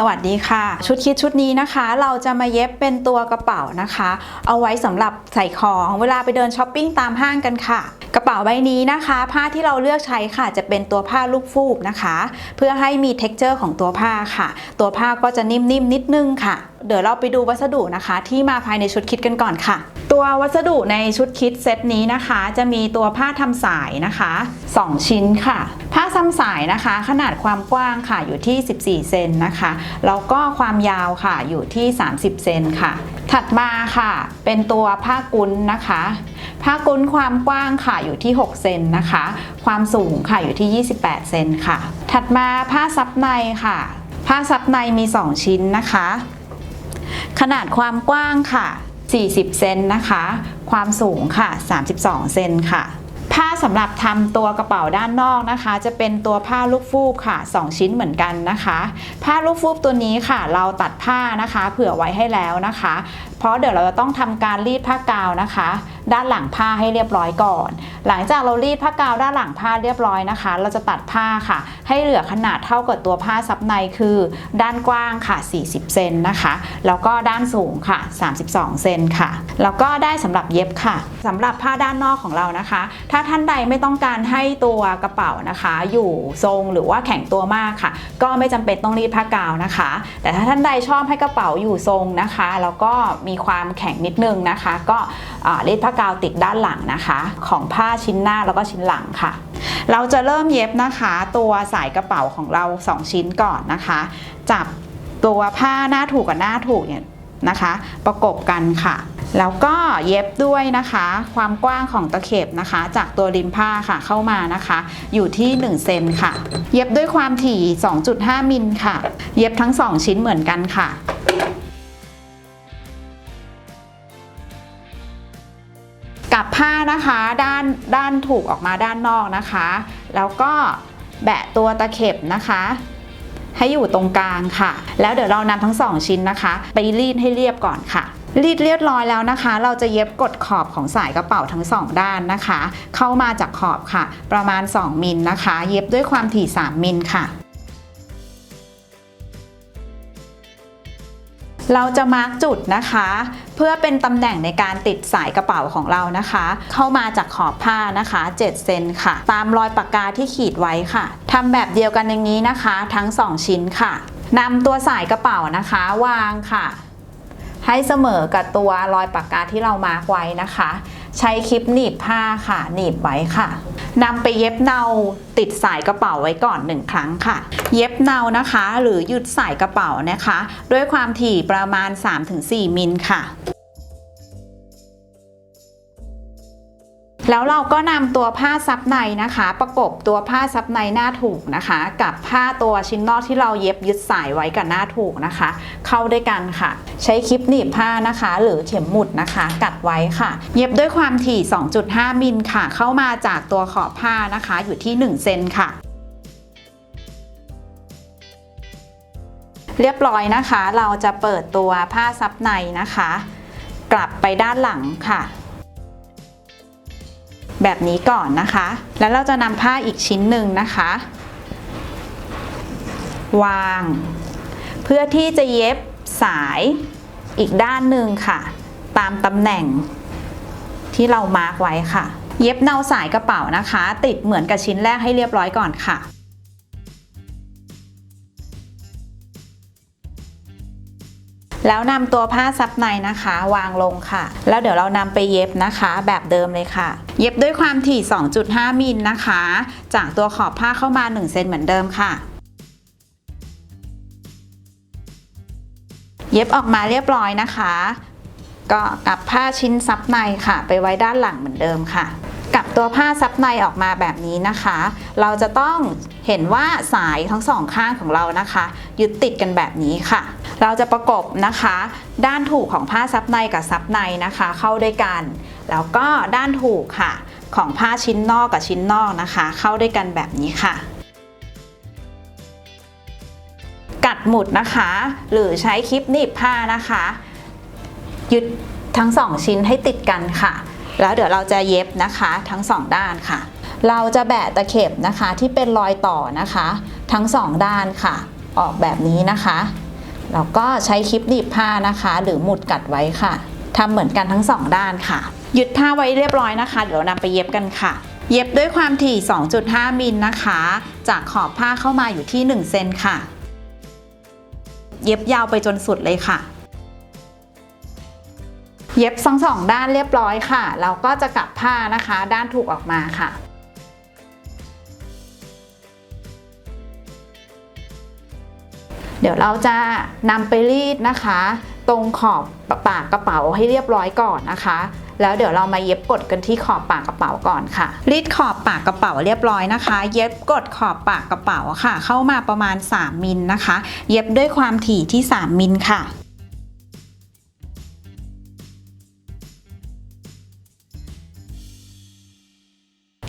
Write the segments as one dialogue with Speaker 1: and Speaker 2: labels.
Speaker 1: สวัสดีค่ะ ชุดคิดชุดนี้นะคะ เราจะมาเย็บเป็นตัวกระเป๋านะคะ เอาไว้สำหรับใส่ของเวลาไปเดินช้อปปิ้งตามห้างกันค่ะ กระเป๋าใบนี้นะคะ ผ้าที่เราเลือกใช้ค่ะ จะเป็นตัวผ้าลูกฟูกนะคะ เพื่อให้มี t e x t อร์ของตัวผ้าค่ะ ตัวผ้าก็จะนิ่มๆนิดนึงค่ะ เดี๋ยวเราไปดูวัสดุนะคะ ที่มาภายในชุดคิดกันก่อนค่ะ ตัววัสดุในชุดคิดเซตนี้นะคะ จะมีตัวผ้าทำสายนะคะ 2 ชิ้นค่ะ ผ้าทำสายนะคะ ขนาดความกว้างค่ะอยู่ที่ 14 เซนนะคะ แล้วก็ความยาวค่ะอยู่ที่ 30 เซนค่ะ ถัดมาค่ะ เป็นตัวผ้ากุ้นนะคะ ผ้ากุ้นความกว้างค่ะอยู่ที่ 6 เซนนะคะ ความสูงค่ะอยู่ที่ 28 เซนค่ะ ถัดมาผ้าซับในค่ะ ผ้าซับในมี 2 ชิ้นนะคะ ขนาดความกว้างค่ะ 40 เซนนะคะ ความสูงค่ะ 32 เซนค่ะ ผ้าสำหรับทำตัวกระเป๋าด้านนอกนะคะ จะเป็นตัวผ้าลูกฟูกค่ะ 2 ชิ้นเหมือนกันนะคะ ผ้าลูกฟูกตัวนี้ค่ะ เราตัดผ้านะคะ เผื่อไว้ให้แล้วนะคะ เพราะเดี๋ยวเราจะต้องทำการรีดผ้ากาวนะคะ ด้านหลังผ้าให้เรียบร้อยก่อน หลังจากเรารีดผ้ากาวด้านหลังผ้าเรียบร้อยนะคะ เราจะตัดผ้าค่ะ ให้เหลือขนาดเท่ากับตัวผ้าซับในคือ ด้านกว้างค่ะ 40 เซนนะคะ แล้วก็ด้านสูงค่ะ 32 เซนค่ะ แล้วก็ได้สำหรับเย็บค่ะสำหรับผ้าด้านนอกของเรานะคะ ถ้าท่านใดไม่ต้องการให้ตัวกระเป๋านะคะ อยู่ทรงหรือว่าแข็งตัวมากค่ะ ก็ไม่จำเป็นต้องรีดผ้ากาวนะคะ แต่ถ้าท่านใดชอบให้กระเป๋าอยู่ทรงนะคะ แล้วก็มีความแข็งนิดนึงนะคะ ก็รีดผ้ากกาวติดด้านหลังนะคะ ของผ้าชิ้นหน้าแล้วก็ชิ้นหลังค่ะ เราจะเริ่มเย็บนะคะ ตัวสายกระเป๋าของเรา 2 ชิ้นก่อนนะคะ จับตัวผ้าหน้าถูกกับหน้าถูกเนี่ยนะคะ ประกบกันค่ะ แล้วก็เย็บด้วยนะคะ ความกว้างของตะเข็บนะคะ จากตัวริมผ้าค่ะเข้ามานะคะ อยู่ที่ 1 เซนค่ะ เย็บด้วยความถี่ 2.5 มิลค่ะ เย็บทั้ง 2 ชิ้นเหมือนกันค่ะ ผ้านะคะด้านด้านถูกออกมาด้านนอกนะคะ แล้วก็แบะตัวตะเข็บนะคะ ให้อยู่ตรงกลางค่ะ แล้วเดี๋ยวเรานำทั้งสองชิ้นนะคะ ไปรีดให้เรียบก่อนค่ะ รีดเรียบร้อยแล้วนะคะ เราจะเย็บกดขอบของสายกระเป๋าทั้งสองด้านนะคะ เข้ามาจากขอบค่ะ ประมาณ 2มิลนะคะ เย็บด้วยความถี่ 3มิลค่ะ เราจะมาร์กจุดนะคะ เพื่อเป็นตำแหน่งในการติดสายกระเป๋าของเรานะคะ เข้ามาจากขอบผ้านะคะ 7 เซนค่ะ ตามรอยปากกาที่ขีดไว้ค่ะทำแบบเดียวกันอย่างนี้นะคะ ทั้ง 2 ชิ้นค่ะนำตัวสายกระเป๋านะคะ วางค่ะ ให้เสมอกับตัวรอยปากกาที่เรามาร์กไว้นะคะ ใช้คลิปหนีบผ้าค่ะ หนีบไว้ค่ะ นำไปเย็บเนาติดสายกระเป๋าไว้ก่อนหนึ่งครั้งค่ะ เย็บเนานะคะ หรือหยุดสายกระเป๋านะคะ ด้วยความถี่ประมาณ 3-4 มิลค่ะ แล้วเราก็นำตัวผ้าซับในนะคะ ประกบตัวผ้าซับในหน้าถูกนะคะ กับผ้าตัวชิ้นนอกที่เราเย็บยึดสายไว้กับหน้าถูกนะคะ เข้าด้วยกันค่ะ ใช้คลิปหนีบผ้านะคะ หรือเข็มหมุดนะคะ กัดไว้ค่ะ เย็บด้วยความถี่ 2.5 มิลค่ะ เข้ามาจากตัวขอบผ้านะคะ อยู่ที่ 1 เซนค่ะเรียบร้อยนะคะ เราจะเปิดตัวผ้าซับในนะคะ กลับไปด้านหลังค่ะ แบบนี้ก่อนนะคะ แล้วเราจะนำผ้าอีกชิ้นหนึ่งนะคะ วาง เพื่อที่จะเย็บสายอีกด้านหนึ่งค่ะ ตามตำแหน่งที่เรามาร์กไว้ค่ะ เย็บเนาสายกระเป๋านะคะ ติดเหมือนกับชิ้นแรกให้เรียบร้อยก่อนค่ะ แล้วนำตัวผ้าซับในนะคะ วางลงค่ะ แล้วเดี๋ยวเรานำไปเย็บนะคะ แบบเดิมเลยค่ะ เย็บด้วยความถี่ 2.5 มิลนะคะ จากตัวขอบผ้าเข้ามา 1 เซนเหมือนเดิมค่ะ เย็บออกมาเรียบร้อยนะคะ ก็กลับผ้าชิ้นซับในค่ะ ไปไว้ด้านหลังเหมือนเดิมค่ะกับตัวผ้าซับในออกมาแบบนี้นะคะ เราจะต้องเห็นว่าสายทั้งสองข้างของเรานะคะ ยึดติดกันแบบนี้ค่ะ เราจะประกบนะคะ ด้านถูกของผ้าซับในกับซับในนะคะ เข้าด้วยกัน แล้วก็ด้านถูกค่ะ ของผ้าชิ้นนอกกับชิ้นนอกนะคะ เข้าด้วยกันแบบนี้ค่ะกัดหมุดนะคะ หรือใช้คลิปหนีบผ้านะคะ ยึดทั้งสองชิ้นให้ติดกันค่ะ แล้วเดี๋ยวเราจะเย็บนะคะทั้งสองด้านค่ะ เราจะแบะตะเข็บนะคะที่เป็นรอยต่อนะคะ ทั้งสองด้านค่ะ ออกแบบนี้นะคะ แล้วก็ใช้คลิปหนีบผ้านะคะ หรือหมุดกัดไว้ค่ะทำเหมือนกันทั้งสองด้านค่ะยึดผ้าไว้เรียบร้อยนะคะ เดี๋ยวเรานำไปเย็บกันค่ะ เย็บด้วยความถี่ 2.5 มิลนะคะ จากขอบผ้าเข้ามาอยู่ที่ 1 เซนค่ะ เย็บยาวไปจนสุดเลยค่ะ เย็บสองสองด้านเรียบร้อยค่ะ เราก็จะกลับผ้านะคะ ด้านถูกออกมาค่ะ เดี๋ยวเราจะนำไปรีดนะคะ ตรงขอบปากกระเป๋าให้เรียบร้อยก่อนนะคะ แล้วเดี๋ยวเรามาเย็บกดกันที่ขอบปากกระเป๋าก่อนค่ะ รีดขอบปากกระเป๋าเรียบร้อยนะคะ เย็บกดขอบปากกระเป๋าค่ะ เข้ามาประมาณ 3มิลนะคะ เย็บด้วยความถี่ที่ 3มิลค่ะ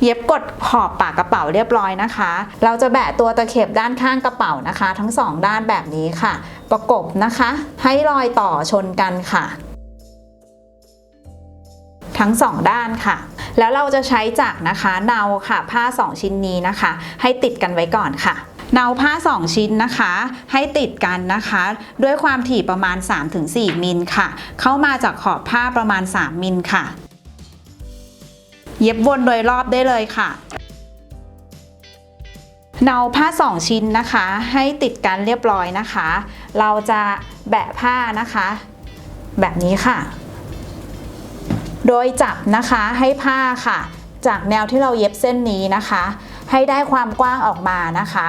Speaker 1: เย็บกดขอบปากกระเป๋าเรียบร้อยนะคะ เราจะแบะตัวตะเข็บด้านข้างกระเป๋านะคะ ทั้งสองด้านแบบนี้ค่ะ ประกบนะคะ ให้รอยต่อชนกันค่ะ ทั้งสองด้านค่ะ แล้วเราจะใช้จักนะคะเนาค่ะ ผ้า 2 ชิ้นนี้นะคะ ให้ติดกันไว้ก่อนค่ะเนาผ้า 2 ชิ้นนะคะ ให้ติดกันนะคะ ด้วยความถี่ประมาณ 3-4 มิลค่ะ เข้ามาจากขอบผ้าประมาณ 3 มิลค่ะ เย็บวนโดยรอบได้เลยค่ะเนาผ้า 2 ชิ้นนะคะ ให้ติดกันเรียบร้อยนะคะ เราจะแบะผ้านะคะ แบบนี้ค่ะ โดยจับนะคะให้ผ้าค่ะ จากแนวที่เราเย็บเส้นนี้นะคะ ให้ได้ความกว้างออกมานะคะ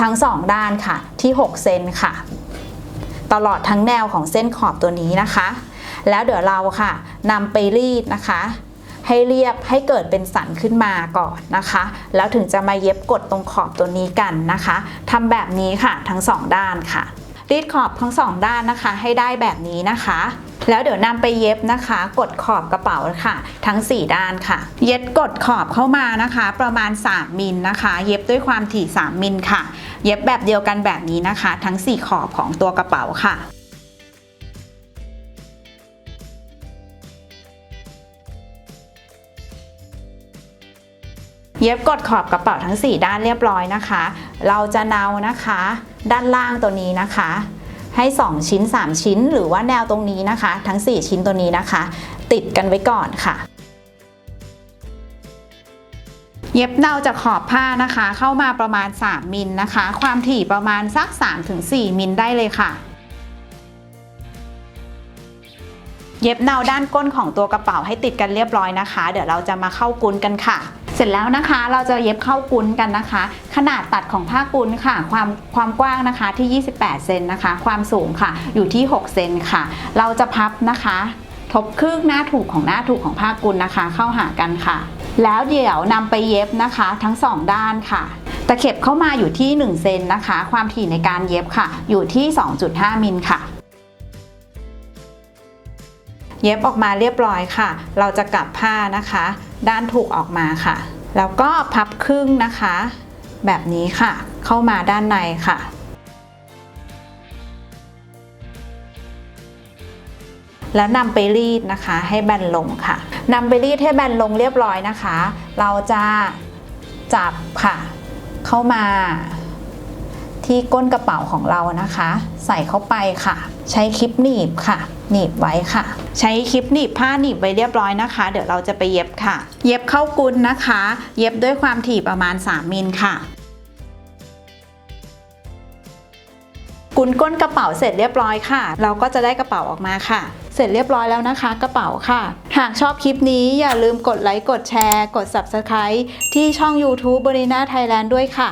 Speaker 1: ทั้งสองด้านค่ะที่ 6 เซนค่ะ ตลอดทั้งแนวของเส้นขอบตัวนี้นะคะ แล้วเดี๋ยวเราค่ะนำไปรีดนะคะ ให้เรียบให้เกิดเป็นสันขึ้นมาก่อนนะคะ แล้วถึงจะมาเย็บกดตรงขอบตัวนี้กันนะคะทำแบบนี้ค่ะทั้งสองด้านค่ะรีดขอบทั้งสองด้านนะคะ ให้ได้แบบนี้นะคะ แล้วเดี๋ยวนำไปเย็บนะคะ กดขอบกระเป๋าค่ะ ทั้ง 4 ด้านค่ะ เย็บกดขอบเข้ามานะคะ ประมาณ 3มิลนะคะ เย็บด้วยความถี่ 3มิลค่ะ เย็บแบบเดียวกันแบบนี้นะคะ ทั้ง 4 ขอบของตัวกระเป๋าค่ะ เย็บกดขอบกระเป๋าทั้ง 4 ด้านเรียบร้อยนะคะ เราจะเนานะคะ ด้านล่างตัวนี้นะคะ ให้ 2 ชิ้น 3 ชิ้น หรือว่าแนวตรงนี้นะคะ ทั้ง 4 ชิ้นตัวนี้นะคะ ติดกันไว้ก่อนค่ะ เย็บเนาจากขอบผ้านะคะ เข้ามาประมาณ 3 มิลนะคะ ความถี่ประมาณสัก 3-4 มิลได้เลยค่ะเย็บเนาด้านก้นของตัวกระเป๋าให้ติดกันเรียบร้อยนะคะ เดี๋ยวเราจะมาเข้ากุนกันค่ะ เสร็จแล้วนะคะเราจะเย็บเข้ากุนกันนะคะ ขนาดตัดของผ้ากุนค่ะ ความความกว้างนะคะที่ 28 เซนนะคะ ความสูงค่ะอยู่ที่ 6 เซนค่ะ เราจะพับนะคะ ทบครึ่งหน้าถูกของหน้าถูกของผ้ากุนนะคะ เข้าหากันค่ะ แล้วเดี๋ยวนำไปเย็บนะคะ ทั้งสองด้านค่ะตะเข็บเข้ามาอยู่ที่ 1 เซนนะคะ ความถี่ในการเย็บค่ะ อยู่ที่ 2.5 มิลค่ะ เย็บออกมาเรียบร้อยค่ะ เราจะกลับผ้านะคะ ด้านถูกออกมาค่ะ แล้วก็พับครึ่งนะคะ แบบนี้ค่ะ เข้ามาด้านในค่ะ แล้วนำไปรีดนะคะ ให้แบนลงค่ะนำไปรีดให้แบนลงเรียบร้อยนะคะ เราจะจับค่ะ เข้ามาที่ก้นกระเป๋าของเรานะคะ ใส่เข้าไปค่ะ ใช้คลิปหนีบค่ะ หนีบไว้ค่ะ ใช้คลิปหนีบผ้าหนีบไว้เรียบร้อยนะคะ เดี๋ยวเราจะไปเย็บค่ะ เย็บเข้ากุนนะคะ เย็บด้วยความถี่ประมาณ 3มิลค่ะกุนก้นกระเป๋าเสร็จเรียบร้อยค่ะ เราก็จะได้กระเป๋าออกมาค่ะ เสร็จเรียบร้อยแล้วนะคะ กระเป๋าค่ะ หากชอบคลิปนี้อย่าลืมกดไลค์กดแชร์ กด Subscribe ที่ช่อง YouTube b o r i n a Thailand ด้วยค่ะ